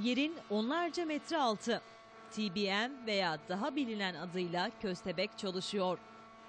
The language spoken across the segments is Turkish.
Yerin onlarca metre altı. TBM veya daha bilinen adıyla Köstebek çalışıyor.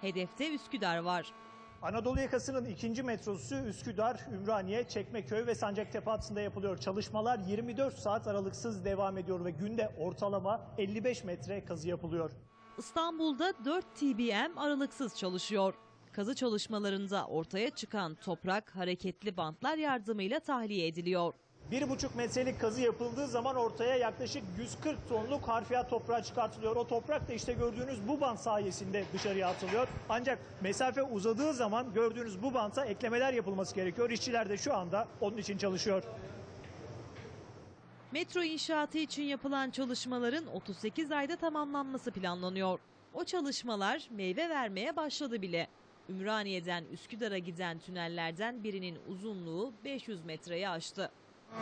Hedefte Üsküdar var. Anadolu yakasının ikinci metrosu Üsküdar, Ümraniye, Çekmeköy ve Sancaktepe hattında yapılıyor. Çalışmalar 24 saat aralıksız devam ediyor ve günde ortalama 55 metre kazı yapılıyor. İstanbul'da 4 TBM aralıksız çalışıyor. Kazı çalışmalarında ortaya çıkan toprak hareketli bantlar yardımıyla tahliye ediliyor. 1,5 metrelik kazı yapıldığı zaman ortaya yaklaşık 140 tonluk harfiyat toprağı çıkartılıyor. O toprak da işte gördüğünüz bu bant sayesinde dışarıya atılıyor. Ancak mesafe uzadığı zaman gördüğünüz bu banta eklemeler yapılması gerekiyor. İşçiler de şu anda onun için çalışıyor. Metro inşaatı için yapılan çalışmaların 38 ayda tamamlanması planlanıyor. O çalışmalar meyve vermeye başladı bile. Ümraniye'den Üsküdar'a giden tünellerden birinin uzunluğu 500 metreyi aştı.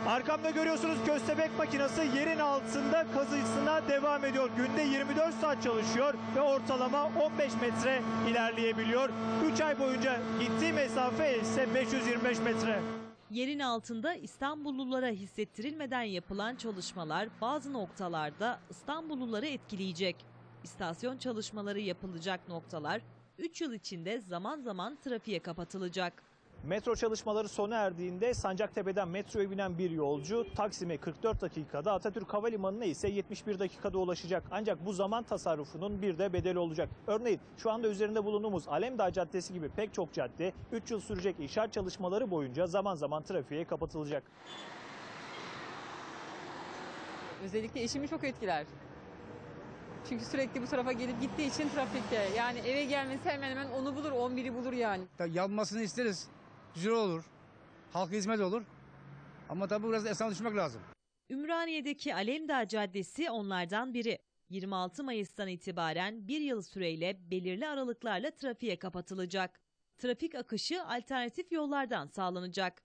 Arkamda görüyorsunuz köstebek makinesi yerin altında kazısına devam ediyor. Günde 24 saat çalışıyor ve ortalama 15 metre ilerleyebiliyor. 3 ay boyunca gittiği mesafe ise 525 metre. Yerin altında İstanbullulara hissettirilmeden yapılan çalışmalar bazı noktalarda İstanbulluları etkileyecek. İstasyon çalışmaları yapılacak noktalar 3 yıl içinde zaman zaman trafiğe kapatılacak. Metro çalışmaları sona erdiğinde Sancaktepe'den metroya binen bir yolcu Taksim'e 44 dakikada Atatürk Havalimanı'na ise 71 dakikada ulaşacak. Ancak bu zaman tasarrufunun bir de bedeli olacak. Örneğin şu anda üzerinde bulunduğumuz Alemdağ Caddesi gibi pek çok cadde 3 yıl sürecek inşaat çalışmaları boyunca zaman zaman trafiğe kapatılacak. Özellikle eşimi çok etkiler. Çünkü sürekli bu tarafa gelip gittiği için trafikte. Yani eve gelmesi hemen hemen onu bulur, 11'i bulur yani. Yanmasını isteriz. Güzel olur. Halka hizmet olur. Ama tabii biraz esnaf düşmek lazım. Ümraniye'deki Alemdağ Caddesi onlardan biri. 26 Mayıs'tan itibaren bir yıl süreyle belirli aralıklarla trafiğe kapatılacak. Trafik akışı alternatif yollardan sağlanacak.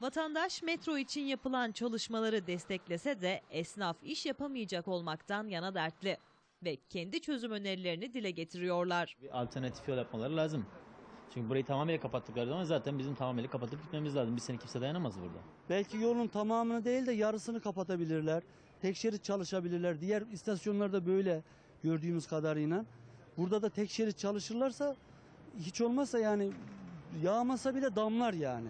Vatandaş metro için yapılan çalışmaları desteklese de esnaf iş yapamayacak olmaktan yana dertli ve kendi çözüm önerilerini dile getiriyorlar. bir alternatif yol yapmaları lazım. Çünkü burayı tamamıyla kapattıkları zaman zaten bizim tamamıyla kapatıp gitmemiz lazım. Bir sene kimse dayanamaz burada. Belki yolun tamamını değil de yarısını kapatabilirler. Tek şerit çalışabilirler. Diğer istasyonlarda böyle gördüğümüz kadarıyla. Burada da tek şerit çalışırlarsa hiç olmazsa yani yağmasa bile damlar yani.